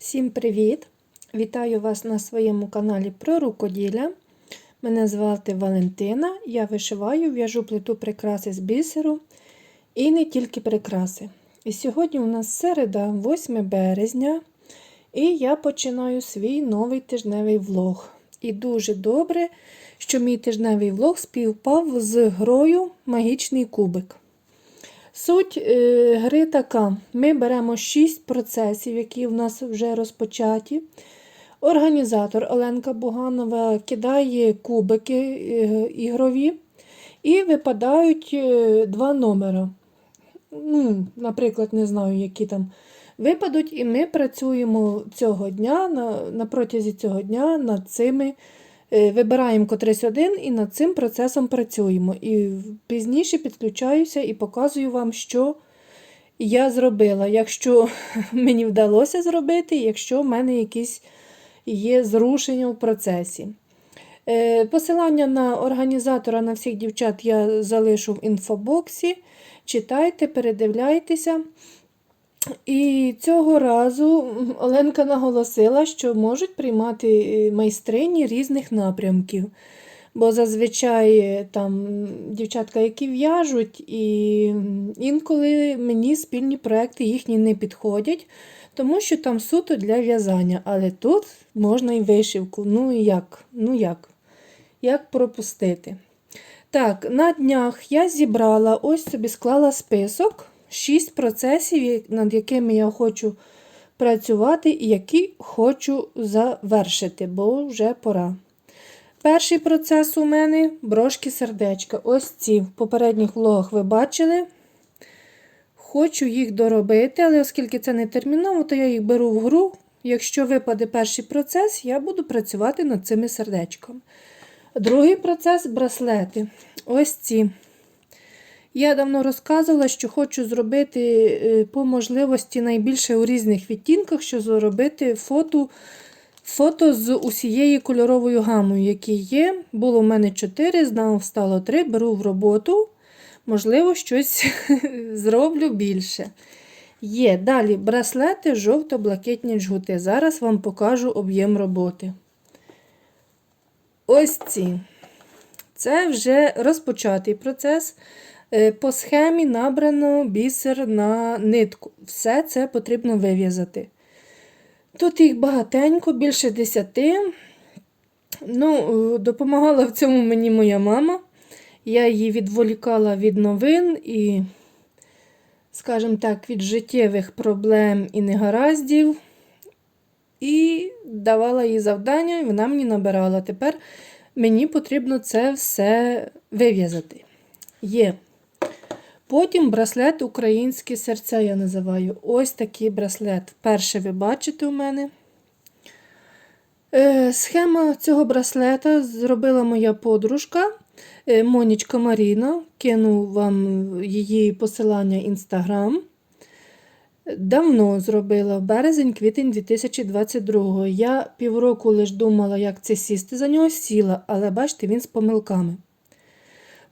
Всім привіт! Вітаю вас на своєму каналі про рукоділля. Мене звати Валентина. Я вишиваю, в'яжу плиту прикраси з бісеру і не тільки прикраси. І сьогодні у нас середа, 8 березня, і я починаю свій новий тижневий влог. І дуже добре, що мій тижневий влог співпав з грою Магічний кубик. Суть е, гри така: ми беремо 6 процесів, які в нас вже розпочаті. Організатор Оленка Буганова кидає кубики е, ігрові і випадають е, два номери. Ну, Наприклад, не знаю, які там випадуть, і ми працюємо цього дня, на протязі цього дня над цими. Е, Вибираємо котрийсь один і над цим процесом працюємо. І пізніше підключаюся і показую вам, що я зробила. Якщо мені вдалося зробити, якщо в мене якісь є зрушення в процесі. Е, Посилання на організатора на всіх дівчат я залишу в інфобоксі. Читайте, передивляйтеся. І цього разу Оленка наголосила, що можуть приймати майстрині різних напрямків. Бо зазвичай там дівчатка, які в'яжуть, і інколи мені спільні проекти їхні не підходять, тому що там суто для в'язання. Але тут можна і вишивку. Ну як? Ну як? Як пропустити? Так, на днях я зібрала, ось собі склала список. Шість процесів, над якими я хочу працювати і які хочу завершити, бо вже пора. Перший процес у мене брошки сердечка. Ось ці в попередніх влогах ви бачили. Хочу їх доробити, але оскільки це не терміново, то я їх беру в гру. Якщо випаде перший процес, я буду працювати над цими сердечками. Другий процес браслети. Ось ці. Я давно розказувала, що хочу зробити е, по можливості найбільше у різних відтінках, що зробити фото фото з усією кольоровою гамою, які є. Було в мене 4, знову стало 3, беру в роботу. Можливо, щось зроблю більше. Є далі браслети, жовто-блакитні джгути. Зараз вам покажу об'єм роботи. Ось ці. Це вже розпочатий процес. Е, по схемі набрано бісер на нитку. Все це потрібно вив'язати. Тут їх багатенько, більше десяти. Ну, е, Допомагала в цьому мені моя мама. Я її відволікала від новин і, скажімо так, від життєвих проблем і негараздів. І давала їй завдання, і вона мені набирала. Тепер мені потрібно це все вив'язати. Є. Потім браслет Українське серця я називаю. Ось такий браслет. Перше ви бачите у мене. Е, Схема цього браслета зробила моя подружка е, Монічка Маріна. Кину вам її посилання інстаграм. Давно зробила березень-квітень 2022 Я півроку лише думала, як це сісти за нього, сіла, але бачите, він з помилками.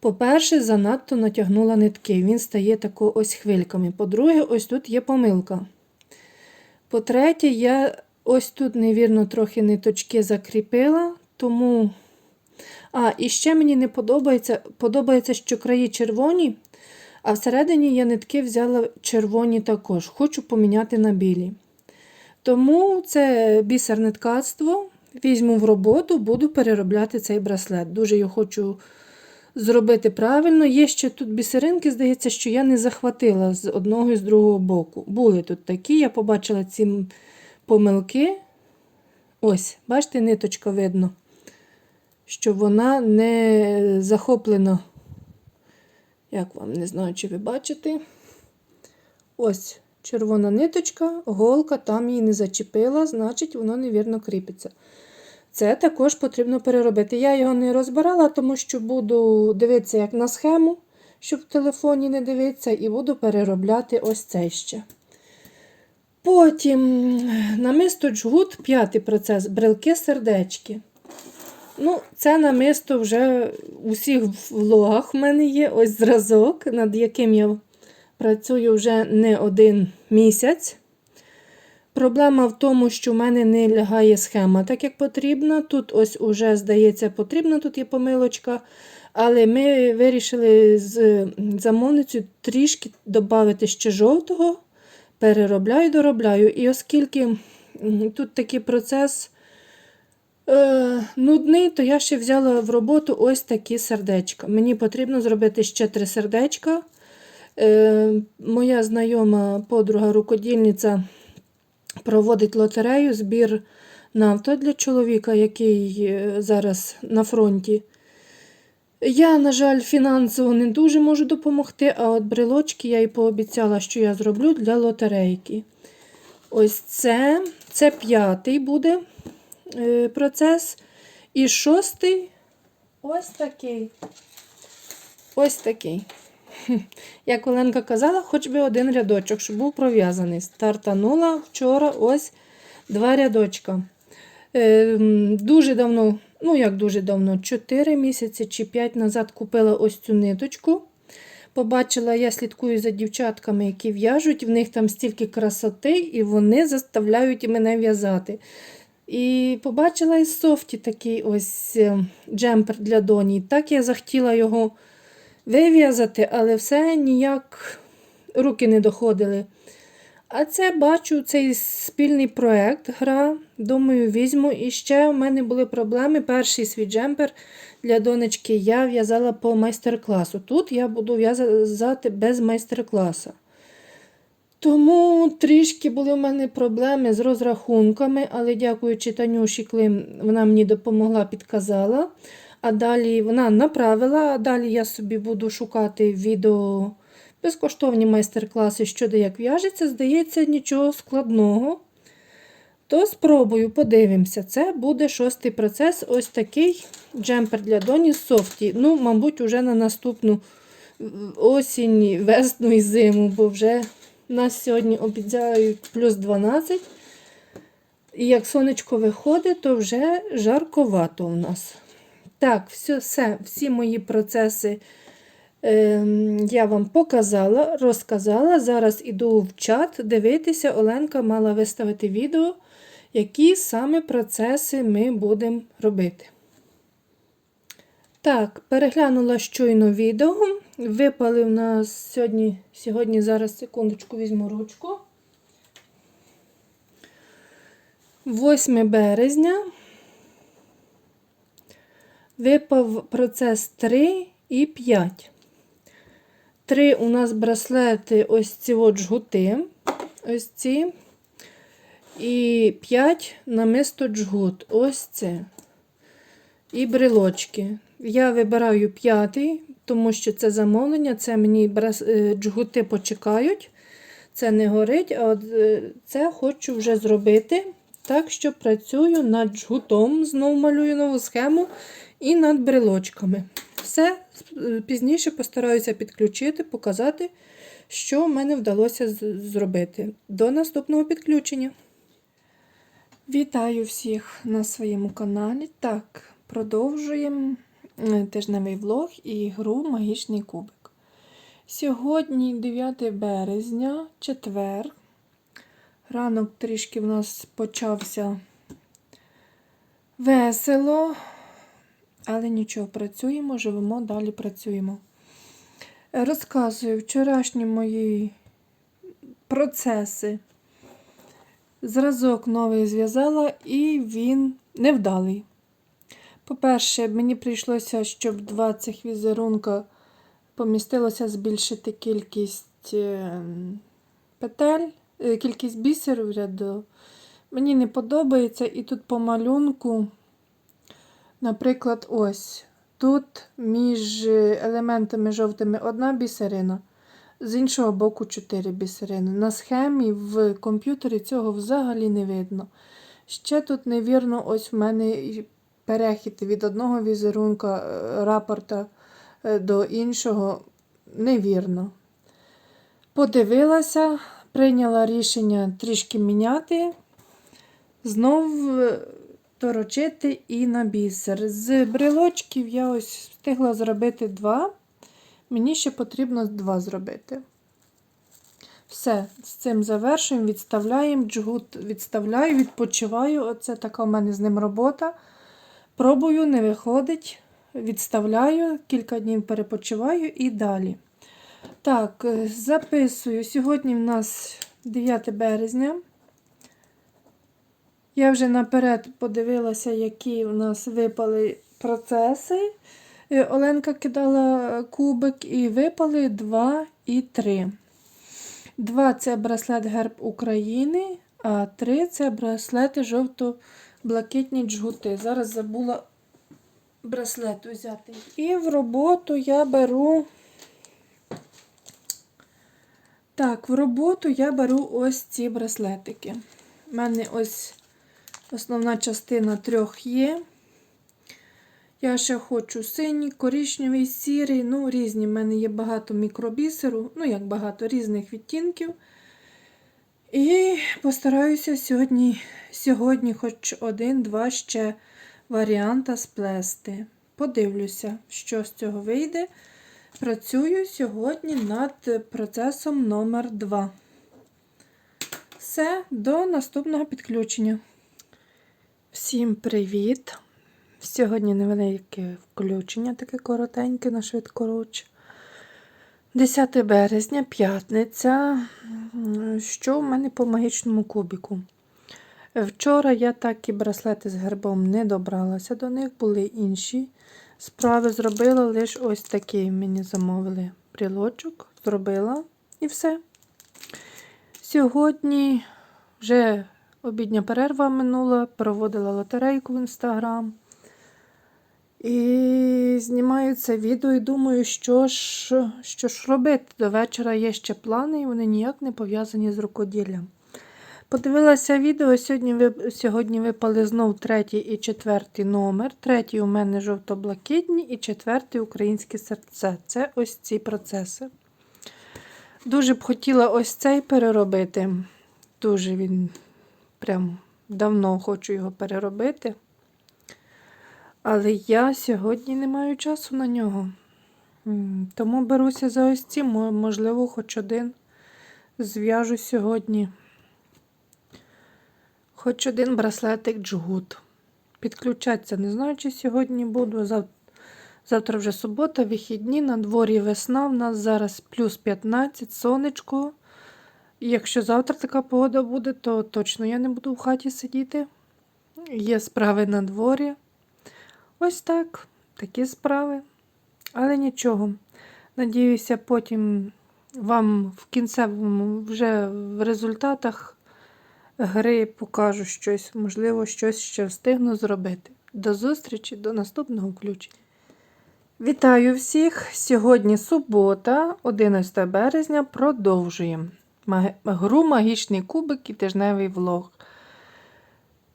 По-перше, занадто натягнула нитки, він стає тако ось хвильками. По-друге, ось тут є помилка. По-третє, я ось тут, невірно, трохи ниточки закріпила, тому. А, і ще мені не подобається, подобається, що краї червоні, а всередині я нитки взяла червоні також. Хочу поміняти на білі. Тому це бісерне ткацтво. Візьму в роботу, буду переробляти цей браслет. Дуже його хочу зробити правильно. Є ще тут бісеринки, здається, що я не захватила з одного і з другого боку. Були тут такі, я побачила ці помилки. Ось, бачите, ниточка видно, що вона не захоплена. Як вам не знаю, чи ви бачите? Ось червона ниточка, голка там її не зачепила, значить, воно невірно кріпиться. Це також потрібно переробити. Я його не розбирала, тому що буду дивитися як на схему, щоб в телефоні не дивитися, і буду переробляти ось це ще. Потім намисто джгут, п'ятий процес, брелки сердечки. Ну, Це намисто вже у всіх влогах в мене є ось зразок, над яким я працюю вже не один місяць. Проблема в тому, що в мене не лягає схема так, як потрібно. Тут ось уже, здається, потрібна, тут є помилочка. Але ми вирішили з замовницею трішки додати ще жовтого, переробляю, доробляю. І оскільки тут такий процес е, нудний, то я ще взяла в роботу ось такі сердечка. Мені потрібно зробити ще три сердечка. Е, моя знайома подруга рукодільниця проводить лотерею, збір на авто для чоловіка, який е, зараз на фронті. Я, на жаль, фінансово не дуже можу допомогти, а от брелочки я їй пообіцяла, що я зроблю для лотерейки. Ось це, це п'ятий буде е, процес. І шостий ось такий. Ось такий. Як Оленка казала, хоч би один рядочок, щоб був пров'язаний. Стартанула вчора ось два рядочка. Е, дуже давно, ну як дуже давно, 4 місяці чи 5 назад купила ось цю ниточку. Побачила, я слідкую за дівчатками, які в'яжуть, в них там стільки красоти, і вони заставляють мене в'язати. І побачила із софті такий ось е, джемпер для доні. Так я захотіла його вив'язати, але все ніяк руки не доходили. А це бачу цей спільний проект, гра. Думаю, візьму. І ще в мене були проблеми. Перший свій джемпер для донечки я в'язала по майстер-класу. Тут я буду в'язати без майстер-класу. Тому трішки були в мене проблеми з розрахунками, але дякуючи Танюші Клим, вона мені допомогла, підказала. А далі вона направила, а далі я собі буду шукати відео безкоштовні майстер-класи щодо як в'яжеться. Здається, нічого складного. То спробую, подивимося. Це буде шостий процес. Ось такий джемпер для доні софті. Ну, мабуть, уже на наступну осінь, весну і зиму, бо вже нас сьогодні обіцяють плюс 12. І як сонечко виходить, то вже жарковато у нас. Так, все, все, всі мої процеси е, я вам показала, розказала. Зараз іду в чат дивитися. Оленка мала виставити відео, які саме процеси ми будемо робити. Так, переглянула щойно відео. Випали в нас сьогодні, сьогодні зараз секундочку візьму ручку. 8 березня. Випав процес 3 і 5. 3 у нас браслети ось ці от жгути. Ось ці. І 5 намисто джгут. Ось це. І брелочки. Я вибираю п'ятий, тому що це замовлення, це мені е, джгути почекають. Це не горить, а от е, це хочу вже зробити. Так що працюю над джгутом, знову малюю нову схему і над брелочками. Все е, пізніше постараюся підключити, показати, що в мене вдалося зробити. До наступного підключення. Вітаю всіх на своєму каналі. Так, продовжуємо е, тижневий влог і гру Магічний кубик. Сьогодні 9 березня, четвер. Ранок трішки в нас почався весело, але нічого, працюємо, живемо, далі працюємо. Розказую вчорашні мої процеси. Зразок новий зв'язала, і він невдалий. По-перше, мені прийшлося, щоб два цих візерунка помістилося збільшити кількість е, петель, е, кількість бісеру в ряду. Мені не подобається, і тут по малюнку, наприклад, ось. Тут між елементами жовтими одна бісерина, з іншого боку чотири бісерини. На схемі в комп'ютері цього взагалі не видно. Ще тут невірно, ось в мене перехід від одного візерунка е, рапорта е, до іншого невірно. Подивилася, прийняла рішення трішки міняти, знов е, торочити і на бісер. З брелочків я ось встигла зробити два. Мені ще потрібно два зробити. Все, з цим завершуємо, відставляємо, джгут відставляю, відпочиваю. Оце така у мене з ним робота. Пробую, не виходить. Відставляю, кілька днів перепочиваю і далі. Так, е, записую. Сьогодні в нас 9 березня. Я вже наперед подивилася, які в нас випали процеси. Е, Оленка кидала кубик і випали 2 і 3. 2 це браслет Герб України, а 3 це браслети жовто-блакитні джгути. Зараз забула браслет взяти. І в роботу я беру. Так, в роботу я беру ось ці браслетики. У мене ось основна частина трьох є. Я ще хочу синій, коричневий, сірий, ну, різні. В мене є багато мікробісеру, ну, як багато різних відтінків. І постараюся сьогодні, сьогодні хоч один-два ще варіанта сплести. Подивлюся, що з цього вийде. Працюю сьогодні над процесом номер 2. Все, до наступного підключення. Всім привіт! Сьогодні невелике включення, таке коротеньке на швидкоруч. 10 березня, п'ятниця. Що в мене по магічному кубіку? Вчора я так і браслети з гербом не добралася до них, були інші справи. Зробила лише ось такий мені замовили брілочок. Зробила і все. Сьогодні вже обідня перерва минула, проводила лотерейку в інстаграм. І знімаю це відео і думаю, що ж, що ж робити. До вечора є ще плани, і вони ніяк не пов'язані з рукоділлям. Подивилася відео, сьогодні сьогодні випали знов третій і четвертий номер. Третій у мене жовто-блакитні і четвертий українське серце. Це ось ці процеси. Дуже б хотіла ось цей переробити. Дуже він прям давно хочу його переробити. Але я сьогодні не маю часу на нього. Тому беруся за ось ці, можливо, хоч один зв'яжу сьогодні. Хоч один браслетик джгут. Підключатися не знаю, чи сьогодні буду. Завтра вже субота, вихідні, на дворі весна. В нас зараз плюс 15, сонечко. Якщо завтра така погода буде, то точно я не буду в хаті сидіти. Є справи на дворі. Ось так, такі справи. Але нічого. Надіюся, потім вам в кінцевому вже в результатах гри покажу щось, можливо, щось ще встигну зробити. До зустрічі, до наступного включення. Вітаю всіх! Сьогодні субота, 11 березня. Продовжуємо гру Магічний кубик і тижневий влог.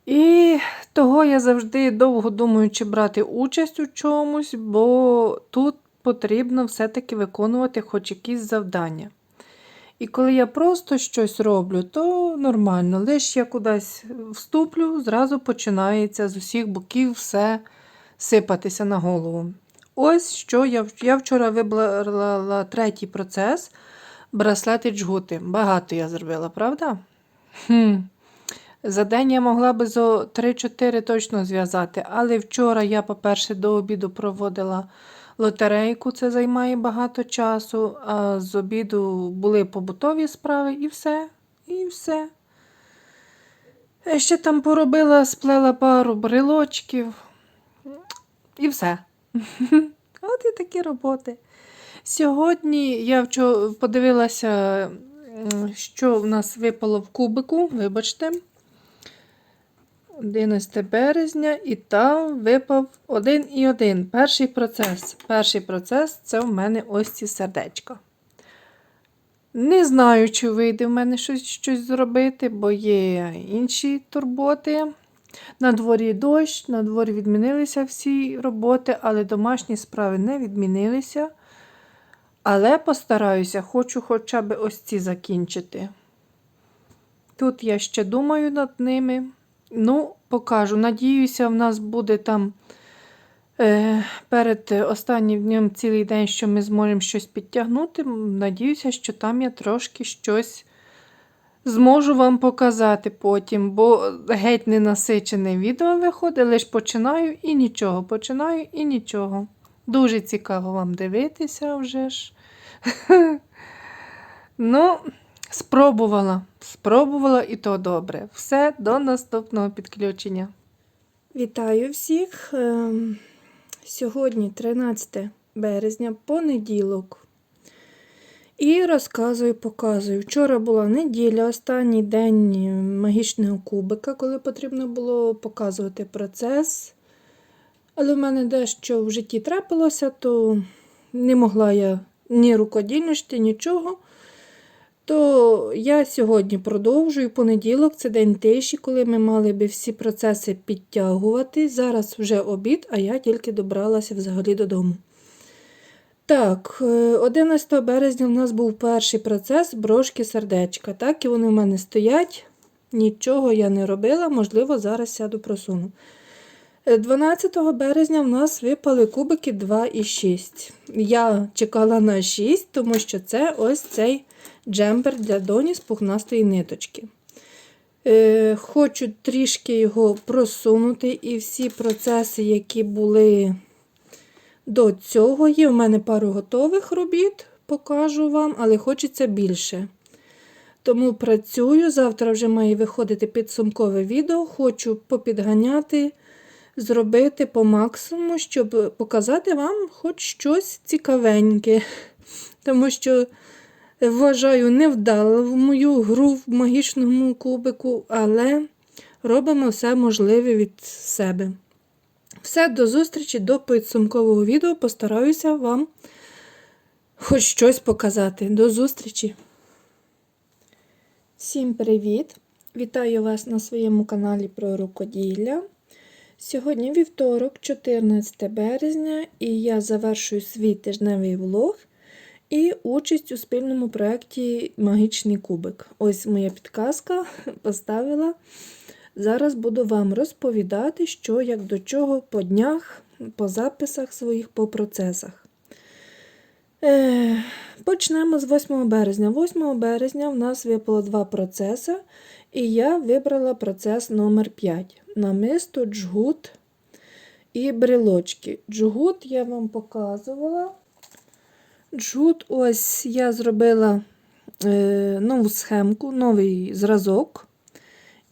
І того я завжди довго думаю, чи брати участь у чомусь, бо тут потрібно все-таки виконувати хоч якісь завдання. І коли я просто щось роблю, то нормально. Лише я кудись вступлю, зразу починається з усіх боків все сипатися на голову. Ось що я, я вчора вибрала третій процес браслети джгути. Багато я зробила, правда? Хм. За день я могла би зо 3-4 точно зв'язати, але вчора я, по-перше, до обіду проводила лотерейку, це займає багато часу, а з обіду були побутові справи і все. І все. Ще там поробила, сплела пару брелочків. І все. От і такі роботи. Сьогодні я подивилася, що в нас випало в кубику, вибачте. 11 березня, і там випав один і один. Перший процес. Перший процес це в мене ось ці сердечка. Не знаю, чи вийде в мене щось, щось зробити, бо є інші турботи. На дворі дощ, на дворі відмінилися всі роботи, але домашні справи не відмінилися. Але постараюся, хочу хоча б ось ці закінчити. Тут я ще думаю над ними. Ну, покажу. Надіюся, в нас буде там Е, перед останнім днем цілий день, що ми зможемо щось підтягнути. Надіюся, що там я трошки щось зможу вам показати потім, бо геть не насичене відео виходить, лише починаю і нічого. Починаю і нічого. Дуже цікаво вам дивитися вже ж. Ну, спробувала. Спробувала і то добре. Все, до наступного підключення. Вітаю всіх. Ем, Сьогодні 13 березня, понеділок. І розказую, показую. Вчора була неділя, останній день магічного кубика, коли потрібно було показувати процес. Але в мене дещо в житті трапилося, то не могла я ні рукодільності, нічого. То я сьогодні продовжую понеділок, це день тиші, коли ми мали би всі процеси підтягувати. Зараз вже обід, а я тільки добралася взагалі додому. Так, е, 11 березня в нас був перший процес брошки сердечка. Так, і вони в мене стоять. Нічого я не робила, можливо, зараз сяду просуну. Е, 12 березня в нас випали кубики 2 і 6. Я чекала на 6, тому що це ось цей джемпер для доні з пухнастої ниточки. Е, хочу трішки його просунути, і всі процеси, які були до цього, є. У мене пару готових робіт, покажу вам, але хочеться більше. Тому працюю. Завтра вже має виходити підсумкове відео. Хочу попідганяти, зробити по максимуму, щоб показати вам хоч щось цікавеньке. Тому що вважаю, не вдала в мою гру в магічному кубику, але робимо все можливе від себе. Все, до зустрічі, до підсумкового відео. Постараюся вам хоч щось показати. До зустрічі! Всім привіт! Вітаю вас на своєму каналі про рукоділля. Сьогодні вівторок, 14 березня, і я завершую свій тижневий влог і участь у спільному проєкті Магічний кубик. Ось моя підказка поставила. Зараз буду вам розповідати, що як до чого по днях, по записах своїх, по процесах. Е, Почнемо з 8 березня. 8 березня в нас випало два процеси, і я вибрала процес номер 5 намисто, джгут і брелочки. Джгут я вам показувала. Джгут, ось я зробила е, нову схемку, новий зразок.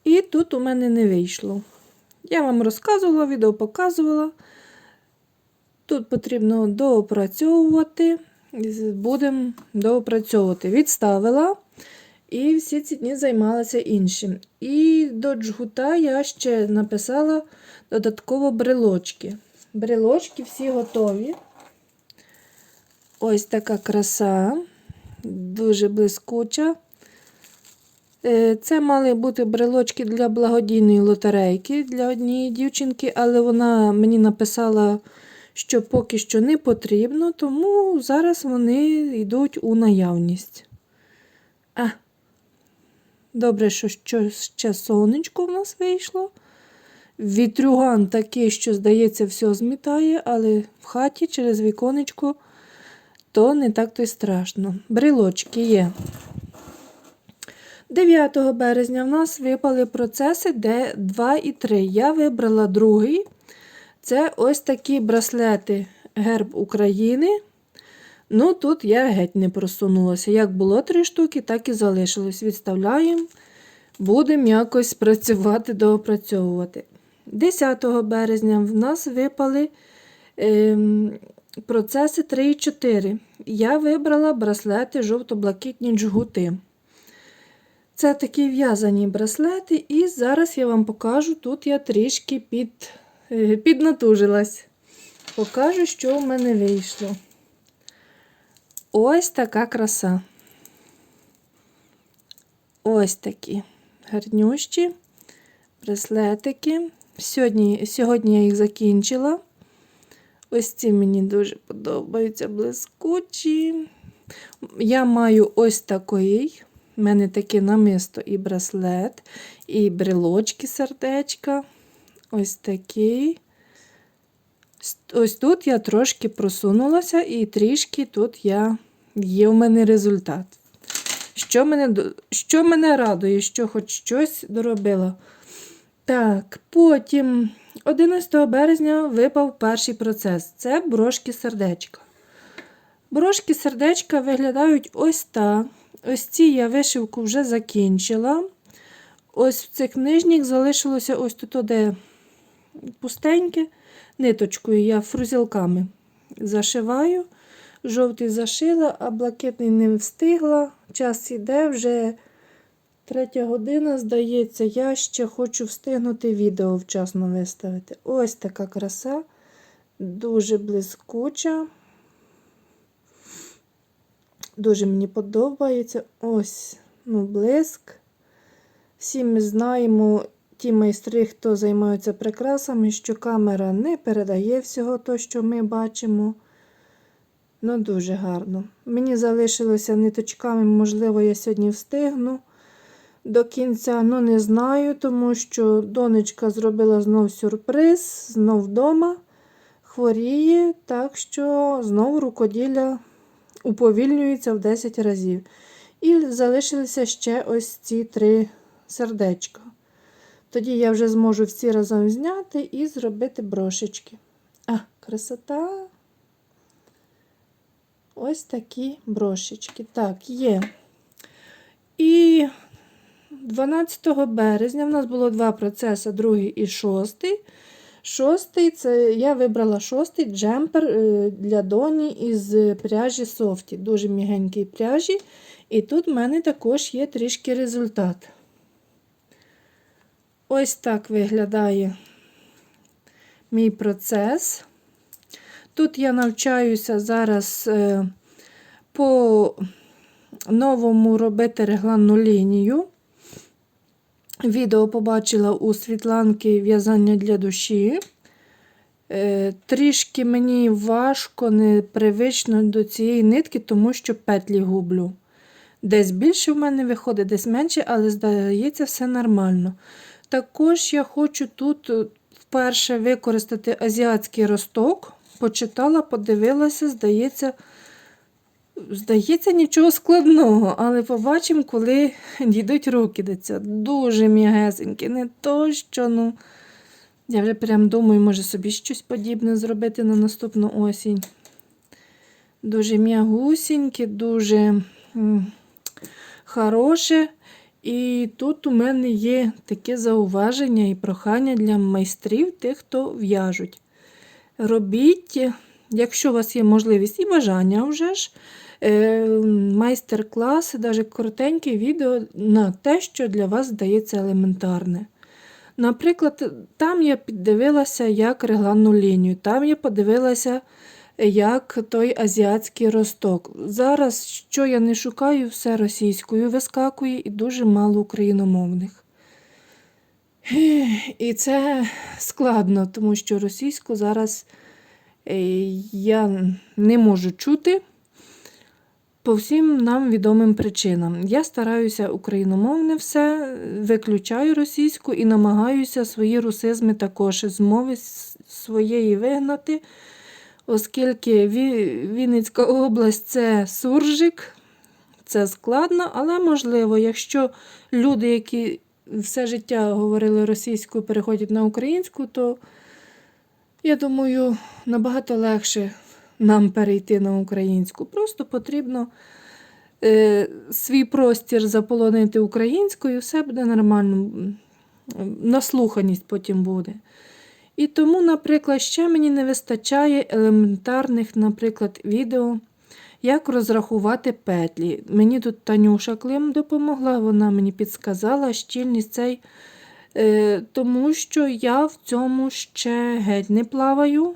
І тут у мене не вийшло. Я вам розказувала, відео показувала. Тут потрібно доопрацьовувати. Будемо доопрацьовувати. Відставила. І всі ці дні займалася іншим. І до джгута я ще написала додатково брелочки. Брелочки всі готові. Ось така краса, дуже блискуча. Е, Це мали бути брелочки для благодійної лотерейки для однієї дівчинки, але вона мені написала, що поки що не потрібно, тому зараз вони йдуть у наявність. А, добре, що ще сонечко в нас вийшло. Вітрюган такий, що, здається, все змітає, але в хаті через віконечко то не так то й страшно. Брелочки є. 9 березня в нас випали процеси, де 2 і 3. Я вибрала другий. Це ось такі браслети Герб України. Ну, тут я геть не просунулася. Як було три штуки, так і залишилось. Відставляємо, будемо якось працювати, доопрацьовувати. 10 березня в нас випали ем, процеси 3 і 4. Я вибрала браслети жовто-блакитні джгути. Це такі в'язані браслети, і зараз я вам покажу, тут я трішки під, е, піднатужилась. Покажу, що в мене вийшло. Ось така краса. Ось такі гарнющі браслетики. Сьогодні, Сьогодні я їх закінчила. Ось ці мені дуже подобаються блискучі. Я маю ось такий. У мене таке намисто і браслет, і брелочки сердечка. Ось такий. Ось тут я трошки просунулася, і трішки тут я, є в мене результат. Що мене, що мене радує, що хоч щось доробила. Так, потім 11 березня випав перший процес. Це брошки сердечка. Брошки сердечка виглядають ось так. Ось ці я вишивку вже закінчила. Ось в цих нижніх залишилося ось тут, де пустеньке. Ниточкою я фрузілками зашиваю. Жовтий зашила, а блакитний не встигла. Час іде вже третя година, здається, я ще хочу встигнути відео вчасно виставити. Ось така краса, дуже блискуча. Дуже мені подобається. Ось, ну, блиск. Всі ми знаємо, ті майстри, хто займаються прикрасами, що камера не передає всього того, що ми бачимо. Ну, дуже гарно. Мені залишилося ниточками, можливо, я сьогодні встигну до кінця, ну не знаю, тому що донечка зробила знов сюрприз, знов вдома, хворіє, так що знов рукоділля уповільнюється в 10 разів. І залишилися ще ось ці три сердечка. Тоді я вже зможу всі разом зняти і зробити брошечки. А, красота. Ось такі брошечки. Так, є. І 12 березня в нас було два процеси, другий і шостий. Шостий це я вибрала шостий джемпер е, для доні із пряжі софті. Дуже мігенький пряжі. І тут в мене також є трішки результат. Ось так виглядає мій процес. Тут я навчаюся зараз е, по новому робити регланну лінію. Відео побачила у Світланки в'язання для душі. Е, Трішки мені важко, непривично до цієї нитки, тому що петлі гублю. Десь більше в мене виходить, десь менше, але здається, все нормально. Також я хочу тут е, вперше використати азіатський росток. Почитала, подивилася, здається, здається, нічого складного, але побачимо, коли дійдуть руки до цього. Дуже м'ягесенькі, не то, що, ну, я вже прям думаю, може собі щось подібне зробити на наступну осінь. Дуже м'ягусіньке, дуже хороше. І тут у мене є таке зауваження і прохання для майстрів, тих, хто в'яжуть. Робіть, якщо у вас є можливість і бажання вже ж, е, майстер-класи, навіть коротенькі відео на те, що для вас здається елементарне. Наприклад, там я піддивилася, як регланну лінію, там я подивилася, як той азіатський росток. Зараз, що я не шукаю, все російською вискакує і дуже мало україномовних. І це складно, тому що російську зараз е, я не можу чути по всім нам відомим причинам. Я стараюся україномовне все, виключаю російську і намагаюся свої русизми також з мови своєї вигнати, оскільки Вінницька область це суржик, це складно, але можливо, якщо люди, які все життя говорили російською, переходять на українську, то я думаю, набагато легше нам перейти на українську. Просто потрібно е, свій простір заполонити українською, все буде нормально. Наслуханість потім буде. І тому, наприклад, ще мені не вистачає елементарних, наприклад, відео, як розрахувати петлі. Мені тут Танюша Клим допомогла, вона мені підсказала щільність цей, е, тому що я в цьому ще геть не плаваю.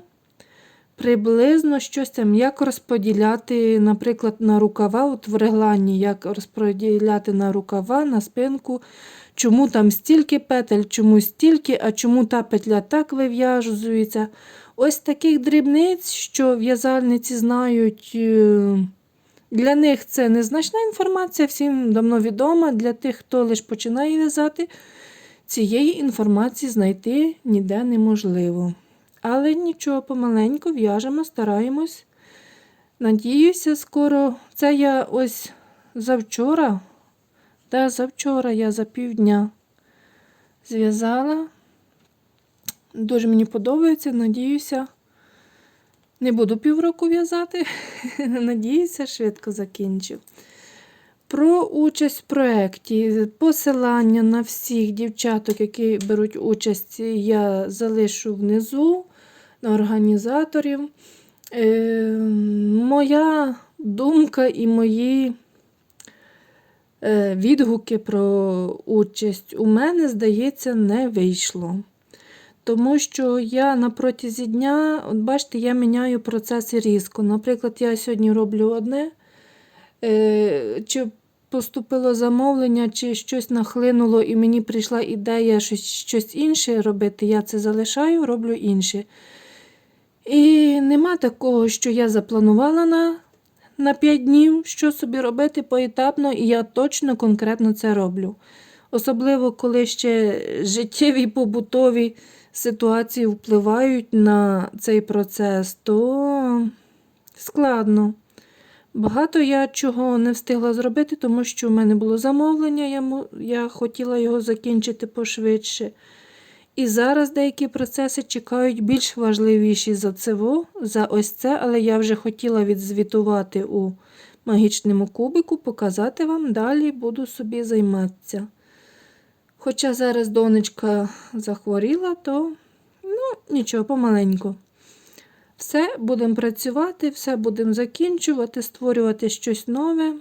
Приблизно щось там, як розподіляти, наприклад, на рукава, от в реглані, як розподіляти на рукава, на спинку, чому там стільки петель, чому стільки, а чому та петля так вив'язується. Ось таких дрібниць, що в'язальниці знають, е, для них це незначна інформація, всім давно відома. Для тих, хто лише починає в'язати, цієї інформації знайти ніде неможливо. Але нічого, помаленьку в'яжемо, стараємось. Надіюся, скоро. Це я ось завчора, да, завчора я за півдня зв'язала. Дуже мені подобається, надіюся. Не буду півроку в'язати. Надіюся, швидко закінчу. Про участь в проєкті. Посилання на всіх дівчаток, які беруть участь, я залишу внизу на організаторів. Е, моя думка і мої відгуки про участь у мене, здається, не вийшло. Тому що я на протязі дня, от бачите, я міняю процеси різко. Наприклад, я сьогодні роблю одне, е, чи поступило замовлення, чи щось нахлинуло, і мені прийшла ідея щось, щось інше робити, я це залишаю, роблю інше. І нема такого, що я запланувала на, на 5 днів, що собі робити поетапно, і я точно конкретно це роблю. Особливо, коли ще життєві побутові ситуації впливають на цей процес, то складно. Багато я чого не встигла зробити, тому що в мене було замовлення, я хотіла його закінчити пошвидше. І зараз деякі процеси чекають більш важливіші за ЦВО, за ось це, але я вже хотіла відзвітувати у магічному кубику, показати вам, далі буду собі займатися. Хоча зараз донечка захворіла, то ну, нічого, помаленьку. Все, будемо працювати, все будемо закінчувати, створювати щось нове.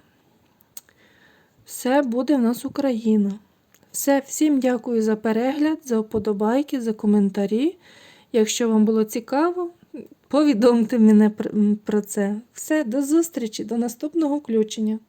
Все буде в нас Україна. Все, всім дякую за перегляд, за вподобайки, за коментарі. Якщо вам було цікаво, повідомте мене про- це. Все, до зустрічі, до наступного включення.